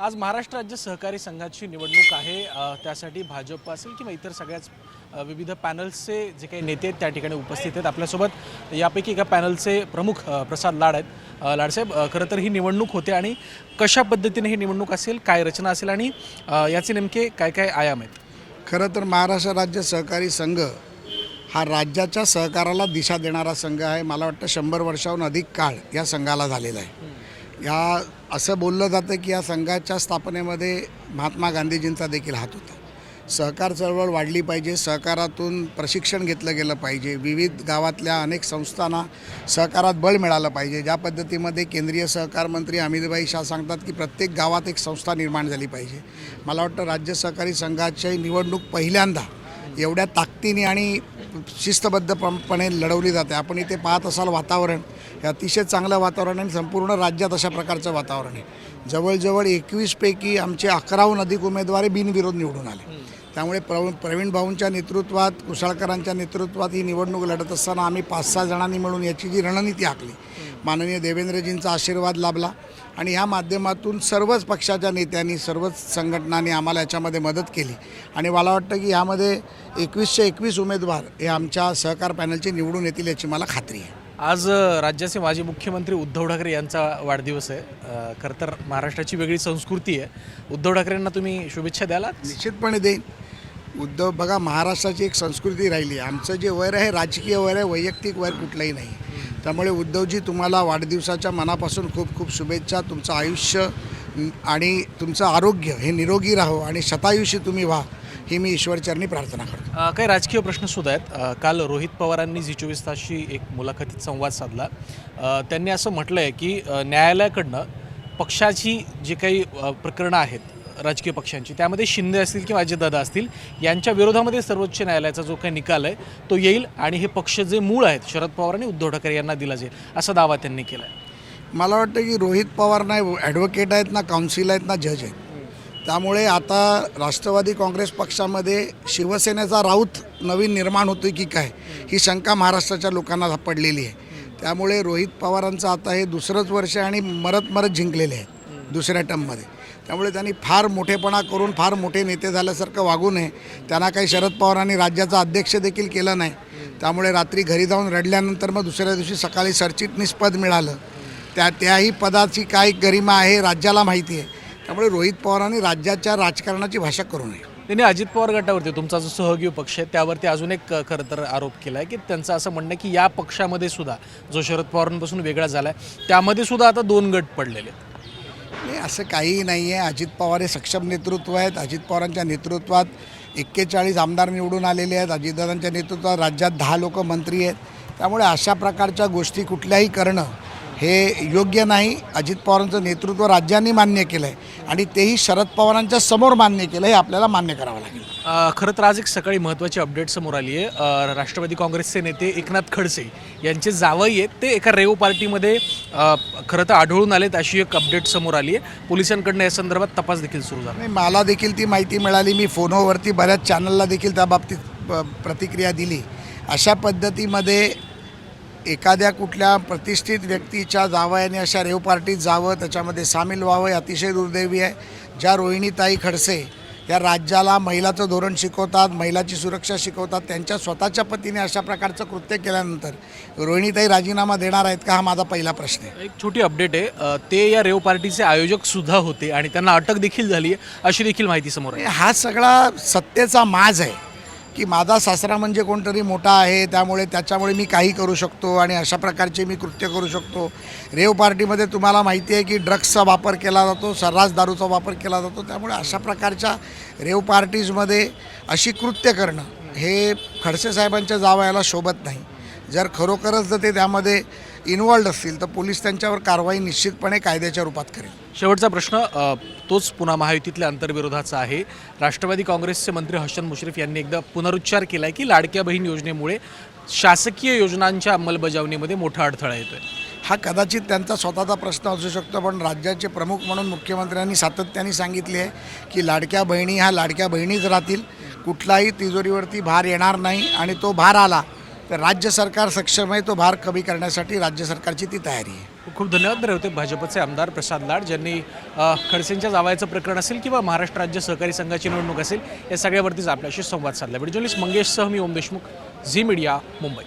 आज महाराष्ट्र राज्य सहकारी संघाची निवडणूक आहे. त्यासाठी भाजप असेल किंवा इतर सगळ्याच विविध पॅनल्सचे जे काही नेते आहेत त्या ठिकाणी उपस्थित आहेत. आपल्यासोबत यापैकी एका पॅनलचे प्रमुख प्रसाद लाड आहेत. लाडसाहेब खरं तर ही निवडणूक होते आणि कशा पद्धतीने ही निवडणूक असेल काय रचना असेल आणि याचे नेमके काय काय आयाम आहेत? खरं तर महाराष्ट्र राज्य सहकारी संघ हा राज्याच्या सहकाराला दिशा देणारा संघ आहे. मला वाटतं शंभर वर्षाहून अधिक काळ या संघाला झालेला आहे. या असं बोललं जातं की या संघाच्या स्थापनेमध्ये महात्मा गांधीजींचा देखील हात होता. सहकार चळवळ वाढली पाहिजे सहकारातून प्रशिक्षण घेतलं गेलं पाहिजे विविध गावातल्या अनेक संस्थांना सहकारात बळ मिळालं पाहिजे. ज्या पद्धतीमध्ये केंद्रीय सहकार मंत्री अमितभाई शाह सांगतात की प्रत्येक गावात एक संस्था निर्माण झाली पाहिजे. मला वाटतं राज्य सहकारी संघाची निवडणूक पहिल्यांदा एवढ्या ताकदीने आणि शिस्तबद्धपणे लढवली जाते. आपण इथे पाहत असाल वातावरण हे अतिशय चांगलं वातावरण आहे. आणि संपूर्ण राज्यात अशा प्रकारचं वातावरण आहे. जवळजवळ एकवीसपैकी आमचे अकराहून अधिक उमेदवार बिनविरोध निवडून आले. त्यामुळे प्रव प्रवीण भाऊंच्या नेतृत्वात कुशाळकरांच्या नेतृत्वात ही निवडणूक लढत असताना आम्ही पाच सहा जणांनी मिळून याची जी रणनीती आखली. माननीय देवेंद्रजींचा आशीर्वाद लाभला आणि ह्या माध्यमातून सर्वच पक्षाच्या नेत्यांनी सर्वच संघटनांनी आम्हाला याच्यामध्ये मदत केली. आणि मला वाटतं की यामध्ये एकवीसशे एकवीस उमेदवार हे आमच्या सहकार पॅनलचे निवडून येतील याची मला खात्री आहे. आज राज्याचे माजी मुख्यमंत्री उद्धव ठाकरे यांचा वाढदिवस आहे. खरं तर महाराष्ट्राची वेगळी संस्कृती आहे. उद्धव ठाकरेंना तुम्ही शुभेच्छा द्याला निश्चितपणे देईन. उद्धव बघा महाराष्ट्राची एक संस्कृती राहिली. आहे आमचं जे वैर आहे राजकीय वैर आहे वैयक्तिक वैर कुठलंही नाही. त्यामुळे उद्धवजी तुम्हाला वाढदिवसाच्या मनापासून खूप खूप शुभेच्छा. तुमचं आयुष्य आणि तुमचं आरोग्य हे निरोगी राहो आणि शतायुषी तुम्ही व्हा. ही मी ईश्वरचरणी प्रार्थना करतो. अ, काही राजकीय प्रश्न सुद्धा आहेत. अ, काल रोहित पवारांनी झी चोवीस तासशी एक मुलाखतीत संवाद साधला. अ, त्यांनी असं म्हटलं आहे की अ, न्यायालयाकडनं पक्षाची जी काही अ, प्रकरणं आहेत राजकीय पक्षांची त्यामध्ये शिंदे असतील किंवा अजितदादा असतील यांच्या विरोधामध्ये सर्वोच्च न्यायालयाचा जो काही निकाल आहे तो येईल आणि हे पक्ष जे मूळ आहेत शरद पवार आणि उद्धव ठाकरे यांना दिला जाईल असा दावा त्यांनी केला आहे मला वाटतं की रोहित पवार नाही ॲडव्होकेट आहेत ना काउन्सिल आहेत ना जज आहेत. त्यामुळे आता राष्ट्रवादी काँग्रेस पक्षामध्ये शिवसेनेचा राऊत नवीन निर्माण होतो की काय ही शंका महाराष्ट्राच्या लोकांना पडलेली आहे. त्यामुळे रोहित पवारांचं आता हे दुसरंच वर्ष आणि मरत मरत जिंकलेले आहे दुसऱ्या टर्ममध्ये. त्यामुळे त्यांनी फार मोठेपणा करून फार मोठे नेते झाल्यासारखं वागू नये. त्यांना काही शरद पवारांनी राज्याचा अध्यक्ष देखील केलं नाही. त्यामुळे रात्री घरी जाऊन रडल्यानंतर मग दुसऱ्या दिवशी सकाळी सरचिटणीस पद मिळालं. त्या त्याही पदाची काय गरिमा आहे राज्याला माहिती आहे. त्यामुळे रोहित पवारांनी राज्याच्या राजकारणाची भाषा करू नये. त्यांनी अजित पवार गटावरती तुमचा जो सहयोगी पक्ष आहे त्यावरती अजून एक खरं तर आरोप केला आहे की त्यांचं असं म्हणणं आहे की या पक्षामध्ये सुद्धा जो शरद पवारांपासून वेगळा झाला आहे त्यामध्ये सुद्धा आता दोन गट पडलेले आहेत. नाही असं काहीही नाही आहे अजित पवार हे सक्षम नेतृत्व आहेत. अजित पवारांच्या नेतृत्वात एक्केचाळीस आमदार निवडून आलेले आहेत. अजितदादांच्या नेतृत्वात राज्यात दहा लोक मंत्री आहेत. त्यामुळे अशा प्रकारच्या गोष्टी कुठल्याही करणं हे योग्य नाही. अजित पवारांचं नेतृत्व राज्यांनी मान्य केलं आहे आणि तेही शरद पवारांच्या समोर मान्य केलं हे आपल्याला मान्य करावं लागेल. अ, खरं तर आज एक सकाळी महत्त्वाची अपडेट समोर आली आहे. अ, राष्ट्रवादी काँग्रेसचे नेते एकनाथ खडसे यांचे जावई आहेत. ते एका रेव पार्टीमध्ये अ, खरं तर आढळून आलेत अशी एक अपडेट समोर आली आहे. पोलिसांकडनं या संदर्भात तपास देखील सुरू झाला. नाही मला देखील ती माहिती मिळाली. मी फोनवरती बऱ्याच चॅनलला देखील त्या बाबतीत प- प्रतिक्रिया दिली. अशा पद्धतीमध्ये एखाद्या कुठल्या प्रतिष्ठित व्यक्तीच्या जावयाने अशा रेव पार्टीत जावं त्याच्यामध्ये सामील व्हावं हे अतिशय दुर्दैवी आहे. ज्या रोहिणीताई खडसे या राज्याला महिलाचं धोरण शिकवतात महिलाची सुरक्षा शिकवतात त्यांच्या स्वतःच्या पतीने अशा प्रकारचं कृत्य केल्यानंतर रोहिणीताई राजीनामा देणार आहेत का? हा माझा पहिला प्रश्न आहे. एक छोटी अपडेट आहे. ते या रेव पार्टीचे आयोजक सुद्धा होते आणि त्यांना अटक देखील झाली आहे अशी देखील माहिती समोर आहे हा सगळा सत्तेचा माज आहे. की माझा सासरा म्हणजे कोणतरी मोठा आहे त्यामुळे त्याच्यामुळे मी काही करू शकतो आणि अशा प्रकारचे मी कृत्य करू शकतो. रेव पार्टीमध्ये तुम्हाला माहिती आहे की ड्रग्सचा वापर केला जातो सर्रास दारूचा वापर केला जातो त्यामुळे अशा प्रकारच्या रेव पार्टीजमध्ये अशी कृत्य करणं हे खडसे साहेबांच्या जावयाला शोभत नाही. जर खरोखरच जर ते त्यामध्ये इन्वॉल्ड असतील तर पोलीस त्यांच्यावर कारवाई निश्चितपणे कायद्याच्या रूपात करेल. शेवटचा प्रश्न तोच पुन्हा महायुतीतल्या अंतर्विरोधाचा आहे. राष्ट्रवादी काँग्रेसचे मंत्री हसन मुश्रीफ यांनी एकदा पुनरुच्चार केला आहे की लाडक्या बहीण योजनेमुळे शासकीय योजनांच्या अंमलबजावणीमध्ये मोठा अडथळा येतोय. हा कदाचित त्यांचा स्वतःचा प्रश्न असू शकतो पण राज्याचे प्रमुख म्हणून मुख्यमंत्र्यांनी सातत्याने सांगितले आहे की लाडक्या बहिणी ह्या लाडक्या बहिणीच राहतील. कुठलाही तिजोरीवरती भार येणार नाही आणि तो भार आला तर राज्य सरकार सक्षम आहे तो भार कमी करण्यासाठी राज्य सरकारची ती तयारी आहे. खूप धन्यवाद तर होते भाजपचे आमदार प्रसाद लाड ज्यांनी खडसेंच्या जावायचं प्रकरण असेल किंवा महाराष्ट्र राज्य सहकारी संघाची निवडणूक असेल या सगळ्यावरतीच आपल्याशी संवाद साधला. व्हिडिओ मंगेशसह मी ओम देशमुख झी मीडिया मुंबई.